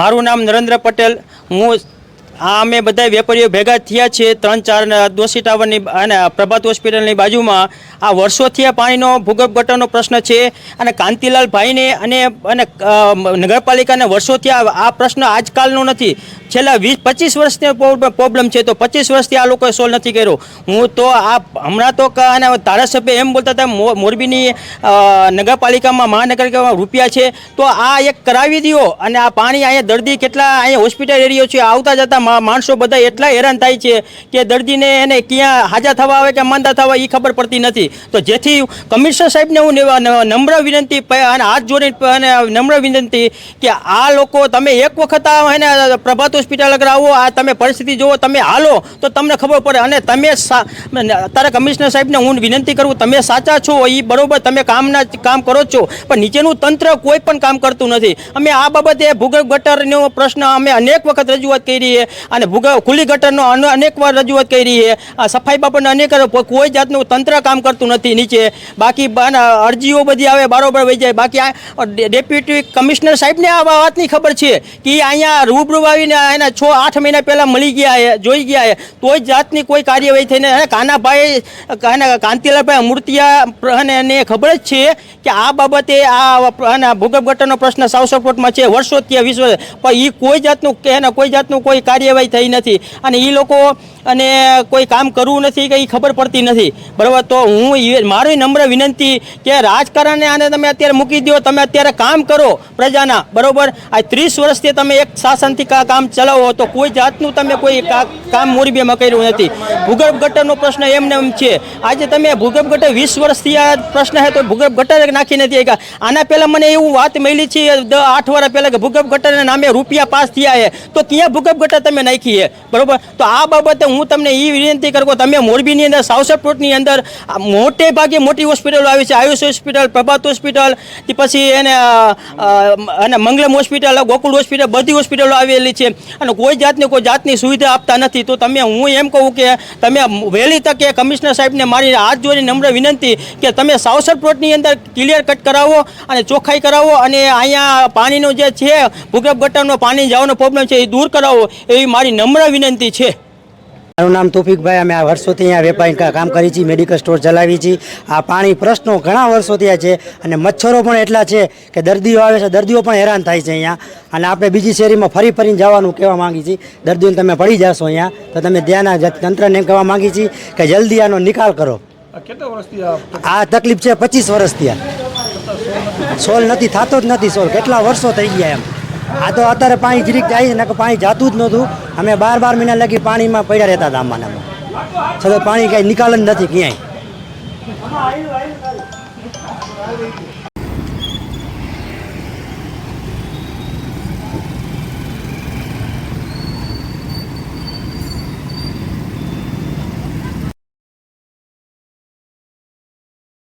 મારું નામ નરેન્દ્ર પટેલ. હું આ અમે બધા વેપારીઓ ભેગા થયા છીએ ત્રણ ચાર ને દોશી ટાવરની અને પ્રભાત હોસ્પિટલની બાજુમાં. આ વર્ષોથી આ પાણીનો ભૂગર્ભ ગટરનો પ્રશ્ન છે અને કાંતિલાલ ભાઈને અને અને નગરપાલિકાને વર્ષોથી આ આ પ્રશ્ન આજકાલનો નથી. છેલ્લા વીસ, પચીસ વર્ષની પ્રોબ્લેમ છે, તો પચીસ વર્ષથી આ લોકોએ સોલ્વ નથી કર્યો. હું તો આ હમણાં તો અને ધારાસભ્ય એમ બોલતા હતા મોરબીની નગરપાલિકામાં, મહાનગરપાલિકામાં રૂપિયા છે, તો આ એક કરાવી દો અને આ પાણી અહીંયા દર્દી કેટલા અહીંયા હોસ્પિટલ એરિયો છે, આવતા જતા માણસો બધા એટલા હેરાન થાય છે કે દર્દીને એને ક્યાં હાજા થવા આવે કે માંદા થવા એ ખબર પડતી નથી. તો જેથી કમિશનર સાહેબને હું નમ્ર વિનંતી અને હાથ જોડીને નમ્ર વિનંતી કે આ લોકો તમે એક વખત એને પ્રભાત હોસ્પિટલ અગર આવો, આ તમે પરિસ્થિતિ જુઓ, તમે હાલો, તો તમને ખબર પડે. અને તમે તારા કમિશનર સાહેબને હું વિનંતી કરું, તમે સાચા છો એ બરોબર, તમે કામના કામ કરો છો, પણ નીચેનું તંત્ર કોઈ પણ કામ કરતું નથી. અમે આ બાબતે ભૂગર્ભ ગટરનો પ્રશ્ન અમે અનેક વખત રજૂઆત કરી છે, અને ભૂગર્ભ ખુલ્લી ગટરનો અન- અનેક વાર રજૂઆત કરી છે. આ સફાઈ બાબતને અનેક કોઈ જાતનું તંત્ર કામ કરતું નથી નીચે. બાકી અરજીઓ બધી આવે, બરોબર વહી જાય. બાકી ડેપ્યુટી કમિશનર સાહેબને આ વાતની ખબર છે કે અહીંયા રૂબરૂ આવીને એના છ, આઠ મહિના પહેલાં મળી ગયા જોઈ ગયા છે તોય જાતની કોઈ કાર્યવાહી થઈને અને કાનાભાઈ કાંતિલાલભાઈ મૂર્તિયા અને ખબર જ છે કે આ બાબતે આ ભૂગર્ભ ગટરનો પ્રશ્ન સાવ સપોર્ટમાં છે, વર્ષોથી વીસ વર્ષ પણ એ કોઈ જાતનું કે કોઈ જાતનું કોઈ કાર્યવાહી થઈ નથી. અને એ લોકો અને કોઈ કામ કરવું નથી કે એ ખબર પડતી નથી. બરાબર? તો હું મારી નમ્ર વિનંતી કે રાજકારણને આને તમે અત્યારે મૂકી દો તમે અત્યારે કામ કરો પ્રજાના. બરોબર? આ ત્રીસ વર્ષથી તમે એક શાસનથી કામ ચલાવો તો કોઈ જાતનું તમે કોઈ કામ મોરબીમાં કર્યું નથી. ભૂગર્ભ ગટરનો પ્રશ્ન એમને એમ છે. આજે તમે ભૂગર્ભ ગટર વીસ વર્ષથી આ પ્રશ્ન છે તો ભૂગર્ભ ગટર નાખી નથી. આના પહેલાં મને એવું વાત મળી છે આઠ વર્ષ પહેલાં કે ભૂગર્ભ ગટરના નામે રૂપિયા પાસ થયા છે તો ક્યાં ભૂગર્ભ ગટર તમે નાખી છે બરાબર? તો આ બાબતે હું તમને એ વિનંતી કરું તમે મોરબીની અંદર સાવસરપુરની અંદર, આ મોટે ભાગે મોટી હોસ્પિટલો આવી છે. આયુષ હોસ્પિટલ, પ્રભાત હોસ્પિટલ પછી એને અને મંગલમ હોસ્પિટલ, ગોકુળ હોસ્પિટલ, બધી હોસ્પિટલો આવેલી છે. અને કોઈ જાતની કોઈ જાતની સુવિધા આપતા નથી. તો તમે, હું એમ કહું કે તમે વહેલી તકે કમિશનર સાહેબને મારી હાથ જોઈને નમ્ર વિનંતી કે તમે સાવસર પ્લોટની અંદર ક્લિયર કટ કરાવો અને ચોખ્ખાઈ કરાવો અને અહીંયા પાણીનો જે છે, ભૂગર્ભ ગટરનો પાણી જવાનો પ્રોબ્લેમ છે એ દૂર કરાવો એવી મારી નમ્ર વિનંતી છે. મારું નામ તોફિકભાઈ અમે આ વર્ષોથી અહીંયા વેપારી કામ કરી છીએ મેડિકલ સ્ટોર ચલાવી છીએ. આ પાણી પ્રશ્નો ઘણા વર્ષોથી આ છે અને મચ્છરો પણ એટલા છે કે દર્દીઓ આવે છે દર્દીઓ પણ હેરાન થાય છે અહીંયા. અને આપણે બીજી શેરીમાં ફરી ફરીને જવાનું કહેવા માગીએ છીએ. દર્દીઓને તમે પડી જશો અહીંયા તો તમે ધ્યાન તંત્રને કહેવા માગીએ છીએ કે જલ્દી આનો નિકાલ કરો. આ કેટલા વર્ષથી આ આ તકલીફ છે પચીસ વર્ષથી આ. સોલ્વ નથી થતો જ નથી સોલ્વ કેટલા વર્ષો થઈ ગયા એમ. આ તો અત્યારે પાણી જીરીક જાય નકર પાણી જાતું જ નહોતું. અમે બાર બાર મહિના લગી પાણીમાં પડ્યા રહેતા હતા ને આમાં છતાં પાણી કાંઈ નિકાલ જ નથી ક્યાંય.